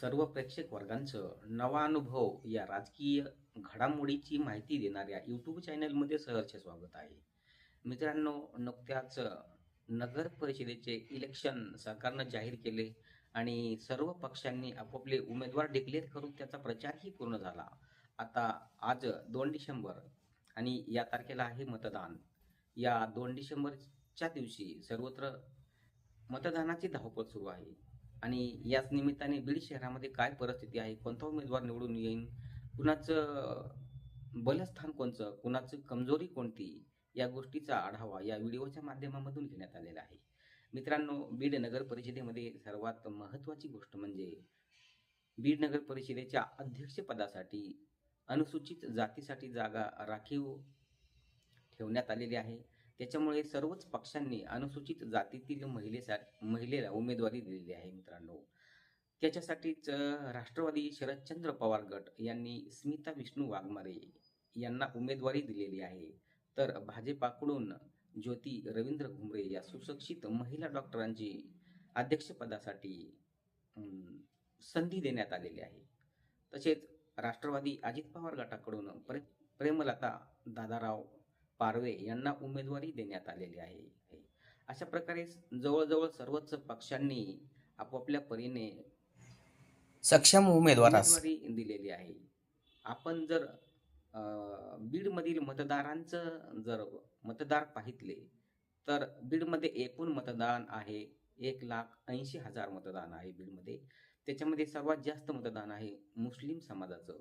सर्व प्रेक्षक वर्गांचं नवा अनुभव या राजकीय घडामोडीची माहिती देणाऱ्या यूट्यूब चॅनलमध्ये सहर्ष स्वागत आहे. मित्रांनो नुकत्याच नगर परिषदेचे इलेक्शन सरकारनं जाहीर केले आणि सर्व पक्षांनी आपापले उमेदवार डिक्लेअर करून त्याचा प्रचारही पूर्ण झाला. आता आज दोन डिसेंबर आणि या तारखेला आहे मतदान. या दोन डिसेंबरच्या दिवशी सर्वत्र मतदानाची धावपळ सुरू आहे. आणि याच निमित्ताने बीड शहरामध्ये काय परिस्थिती आहे? कोणता उमेदवार निवडून येईन? कुणाचं बलस्थान कोणचं कुणाचं कमजोरी कोणती? या गोष्टीचा आढावा या व्हिडिओच्या माध्यमामधून घेण्यात आलेला आहे. मित्रांनो बीड नगर परिषदेमध्ये सर्वात महत्त्वाची गोष्ट म्हणजे बीड नगर परिषदेच्या अध्यक्षपदासाठी अनुसूचित जातीसाठी जागा राखीव ठेवण्यात आलेली आहे. त्याच्यामुळे सर्वच पक्षांनी अनुसूचित जातीतील महिलेसा महिलेला उमेदवारी दिलेली आहे मित्रांनो. त्याच्यासाठीच राष्ट्रवादी शरदचंद्र पवार गट यांनी स्मिता विष्णू वाघमारे यांना उमेदवारी दिलेली आहे. तर भाजपाकडून ज्योती रवींद्र घुमरे या सुशिक्षित महिला डॉक्टरांची अध्यक्षपदासाठी संधी देण्यात आलेली आहे. तसेच राष्ट्रवादी अजित पवार गटाकडून प्रे प्रेमलता दादाराव पारवे यांना उमेदवारी देण्यात आलेली आहे. अशा प्रकारे जवळजवळ सर्वच पक्षांनी आपापल्या परीने सक्षम उमेदवारास उमेदवारी दिलेली आहे. आपण जर बीडमधील मतदारांचं जर मतदार पाहितले तर बीडमध्ये एकूण मतदान आहे एक लाख ऐंशी हजार मतदान आहे बीडमध्ये. त्याच्यामध्ये सर्वात जास्त मतदान आहे मुस्लिम समाजाचं.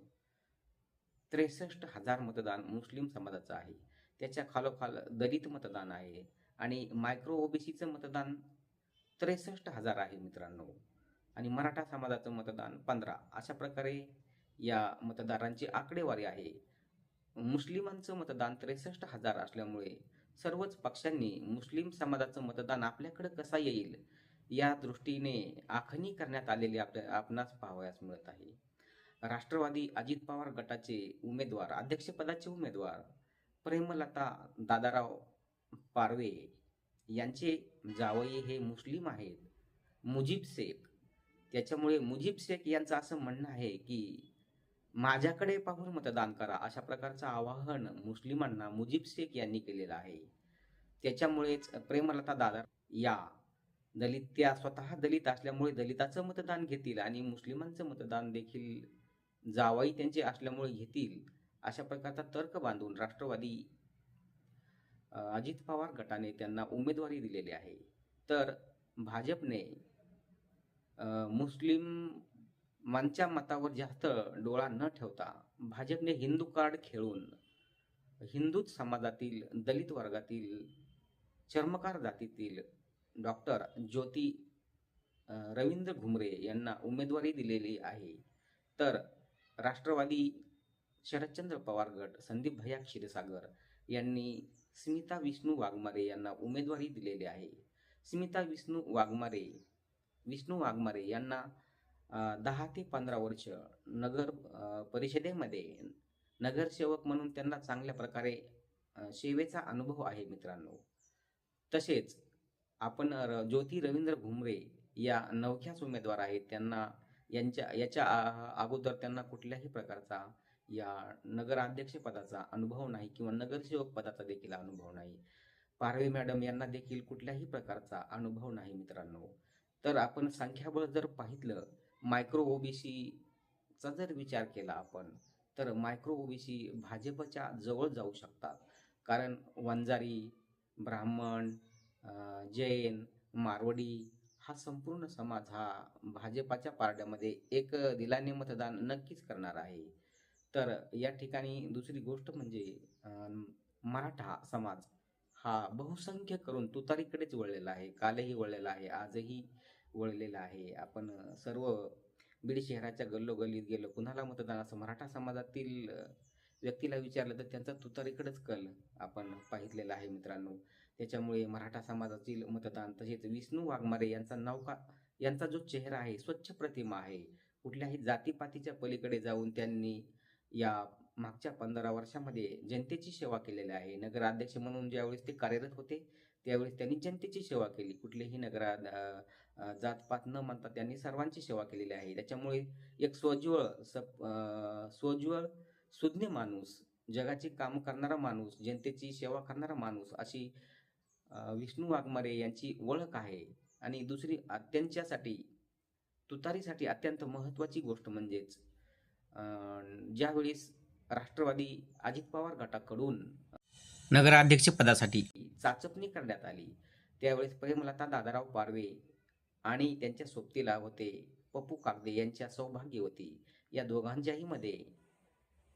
त्रेसष्ट हजार मतदान मुस्लिम समाजाचं आहे. त्याच्या खालोखाल दलित मतदान आहे. आणि मायक्रो ओबीसीचं मतदान त्रेसष्ट हजार आहे मित्रांनो. आणि मराठा समाजाचं मतदान पंधरा. अशा प्रकारे या मतदारांची आकडेवारी आहे. मुस्लिमांचं मतदान त्रेसष्ट हजार असल्यामुळे सर्वच पक्षांनी मुस्लिम समाजाचं मतदान आपल्याकडे कसा येईल या दृष्टीने आखणी करण्यात आलेली आपल्या आपणास पाहावयास मिळत आहे. राष्ट्रवादी अजित पवार गटाचे उमेदवार अध्यक्षपदाचे उमेदवार प्रेमलता दादाराव पारवे यांचे जावई हे मुस्लिम आहेत. मुजीब शेख. त्याच्यामुळे मुजीब शेख यांचं असं म्हणणं आहे की माझ्याकडे पाहून मतदान करा अशा प्रकारचं आवाहन मुस्लिमांना मुजीब शेख यांनी केलेलं आहे. त्याच्यामुळेच प्रेमलता दादा या दलित त्या स्वतः दलित असल्यामुळे दलिताचं मतदान घेतील आणि मुस्लिमांचं मतदान देखील जावाई त्यांचे असल्यामुळे घेतील. अशा प्रकारचा तर्क बांधून राष्ट्रवादी अजित पवार गटाने त्यांना उमेदवारी दिलेली आहे. तर भाजपने मुस्लिमांच्या मतावर जास्त डोळा न ठेवता भाजपने हिंदू कार्ड खेळून हिंदूच समाजातील दलित वर्गातील चर्मकार जातीतील डॉक्टर ज्योती रवींद्र घुमरे यांना उमेदवारी दिलेली आहे. तर राष्ट्रवादी शरदचंद्र पवार गट संदीप भैया क्षीरसागर यांनी स्मिता विष्णू वाघमारे यांना उमेदवारी दिलेली आहे. स्मिता विष्णू वाघमारे विष्णू वाघमारे यांना दहा ते पंधरा वर्ष नगर परिषदेमध्ये नगरसेवक म्हणून त्यांना चांगल्या प्रकारे सेवेचा अनुभव आहे मित्रांनो. तसेच आपण र- ज्योती रवींद्र घुमरे या नवख्याच उमेदवार आहेत. त्यांना यांच्या याच्या आ- अगोदर त्यांना कुठल्याही प्रकारचा या नगराध्यक्ष पदाचा अनुभव नाही किंवा नगरसेवक पदाचा देखील अनुभव नाही. पारवे मॅडम यांना देखील कुठल्याही प्रकारचा अनुभव नाही मित्रांनो. तर आपण संख्याबळ जर पाहितलं मायक्रो ओबीसीचा जर विचार केला आपण तर मायक्रो ओबीसी भाजपच्या जवळ जाऊ शकतात. कारण वंजारी ब्राह्मण जैन मारवाडी हा संपूर्ण समाज हा भाजपाच्या पारड्यामध्ये एक दिलाने मतदान नक्कीच करणार आहे. तर या ठिकाणी दुसरी गोष्ट म्हणजे मराठा समाज हा बहुसंख्य करून तुतारीकडेच वळलेला आहे कालही वळलेला आहे आजही वळलेला आहे. आपण सर्व बीड शहराच्या गल्लोगल्लीत गेलो कुणाला मतदान असं मराठा समाजातील व्यक्तीला विचारलं तर त्यांचा तुतारीकडेच कल आपण पाहितलेला आहे मित्रांनो. त्याच्यामुळे मराठा समाजातील मतदान तसेच विष्णू वाघमारे यांचा नौका यांचा जो चेहरा आहे स्वच्छ प्रतिमा आहे कुठल्याही जातीपातीच्या पलीकडे जाऊन त्यांनी या मागच्या पंधरा वर्षामध्ये जनतेची सेवा केलेली आहे. नगराध्यक्ष म्हणून ज्यावेळेस ते कार्यरत होते त्यावेळेस त्यांनी जनतेची सेवा केली. कुठलेही नगरा जातपात न मानता त्यांनी सर्वांची सेवा केलेली आहे. त्याच्यामुळे एक स्वज्वळ सप स्वज्वळ सुज्ञ माणूस जगाची काम करणारा माणूस जनतेची सेवा करणारा माणूस अशी विष्णू वाघमारे यांची ओळख आहे. आणि दुसरी त्यांच्यासाठी तुतारीसाठी अत्यंत महत्त्वाची गोष्ट म्हणजेच ज्यावेळेस राष्ट्रवादी अजित पवार गटाकडून नगराध्यक्ष पदासाठी चाचपणी करण्यात आली त्यावेळेस प्रेमलता दादाराव पारवे आणि त्यांच्या सोबतीला होते पप्पू कागदे यांच्या सौभाग्यवती या दोघांच्याही मध्ये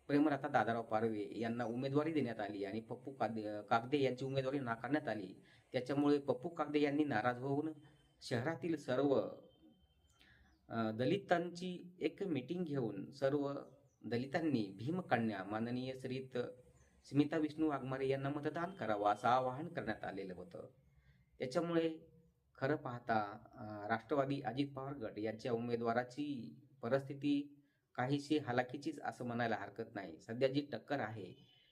प्रेमलता दादाराव पारवे यांना उमेदवारी देण्यात आली आणि पप्पू कागदे कागदे यांची उमेदवारी नाकारण्यात आली. त्याच्यामुळे पप्पू कागदे यांनी नाराज होऊन शहरातील सर्व दलितांची एक मीटिंग घेऊन सर्व दलितांनी भीमकन्या माननीय श्रीत स्मिता विष्णू वाघमारे यांना मतदान करावं असं आवाहन करण्यात आलेलं होतं. त्याच्यामुळे खरं पाहता राष्ट्रवादी अजित पवार गट यांच्या उमेदवाराची परिस्थिती काहीशी हलाखीचीच असं म्हणायला हरकत नाही. सध्या जी टक्कर आहे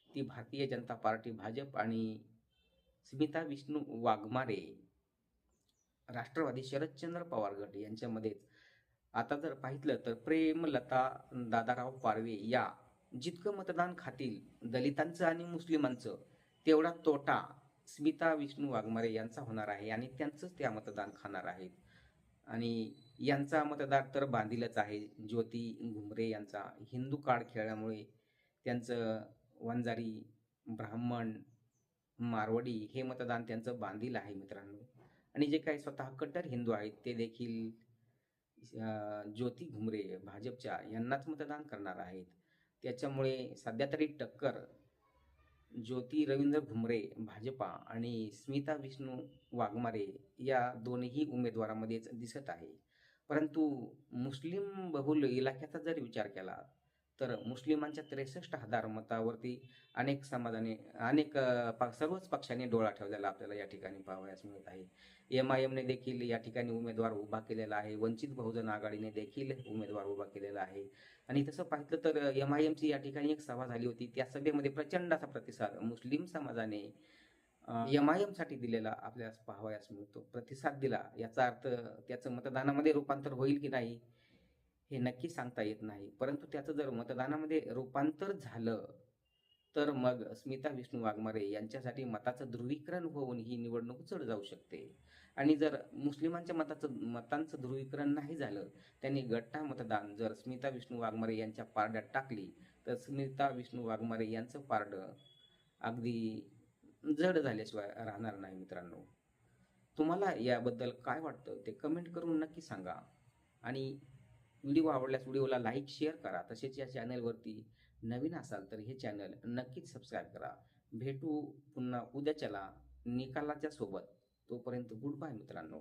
ती भारतीय जनता पार्टी भाजप आणि स्मिता विष्णू वाघमारे राष्ट्रवादी शरदचंद्र पवार गट यांच्यामध्येच आता जर पाहितलं तर प्रेमलता दादाराव पारवे या जितकं मतदान खातील दलितांचं आणि मुस्लिमांचं तेवढा तोटा स्मिता विष्णू वाघमारे यांचा होणार आहे आणि त्यांचंच त्या मतदान खाणार आहेत. आणि यांचा मतदार तर बांधीलच आहे ज्योती घुमरे यांचा. हिंदू कार्ड खेळल्यामुळे त्यांचं वंजारी ब्राह्मण मारवाडी हे मतदान त्यांचं बांधील आहे मित्रांनो. आणि जे काही स्वतः कट्टर हिंदू आहेत ते देखील ज्योती घुमरे भाजपच्या यांनाच मतदान करणार आहेत. त्याच्यामुळे सध्या तरी टक्कर ज्योती रवींद्र घुमरे भाजपा आणि स्मिता विष्णू वाघमारे या दोन्ही उमेदवारामध्येच दिसत आहे. परंतु मुस्लिम बहुल इलाक्याचा जर विचार केला तर मुस्लिमांच्या त्रेसष्ट हजार मतावरती अनेक समाजाने अनेक सर्वच पक्षांनी डोळा ठेवलेला आपल्याला या ठिकाणी पाहावयास मिळत आहे. एम आय एमने देखील या ठिकाणी उमेदवार उभा केलेला आहे. वंचित बहुजन आघाडीने देखील उमेदवार उभा केलेला आहे. आणि तसं पाहिलं तर एम आय एमची या ठिकाणी एक सभा झाली होती. त्या सभेमध्ये प्रचंड असा प्रतिसाद मुस्लिम समाजाने एम आय एमसाठी दिलेला आपल्यास पाहावयास मिळतो. प्रतिसाद दिला. याचा अर्थ त्याचं मतदानामध्ये रूपांतर होईल की नाही? हे नक्की सांगता येत नाही. परंतु त्याचं जर मतदानामध्ये रूपांतर झालं तर मग स्मिता विष्णू वाघमारे यांच्यासाठी मताचं ध्रुवीकरण होऊन ही निवडणूक चढ जाऊ शकते. आणि जर मुस्लिमांच्या मताचं मतांचं ध्रुवीकरण नाही झालं त्यांनी गट्टा मतदान जर स्मिता विष्णू वाघमारे यांच्या पारड्यात टाकली तर स्मिता विष्णू वाघमारे यांचं पारडं अगदी जड झाल्याशिवाय राहणार नाही मित्रांनो. तुम्हाला याबद्दल काय वाटतं ते कमेंट करून नक्की सांगा. आणि व्हिडिओ आवडल्यास व्हिडिओला लाईक शेअर करा. तसेच या चॅनलवरती नवीन असाल तर हे चॅनल नक्कीच सबस्क्राईब करा. भेटू पुन्हा उद्याच्याला निकालाच्या सोबत. तोपर्यंत गुड बाय मित्रांनो.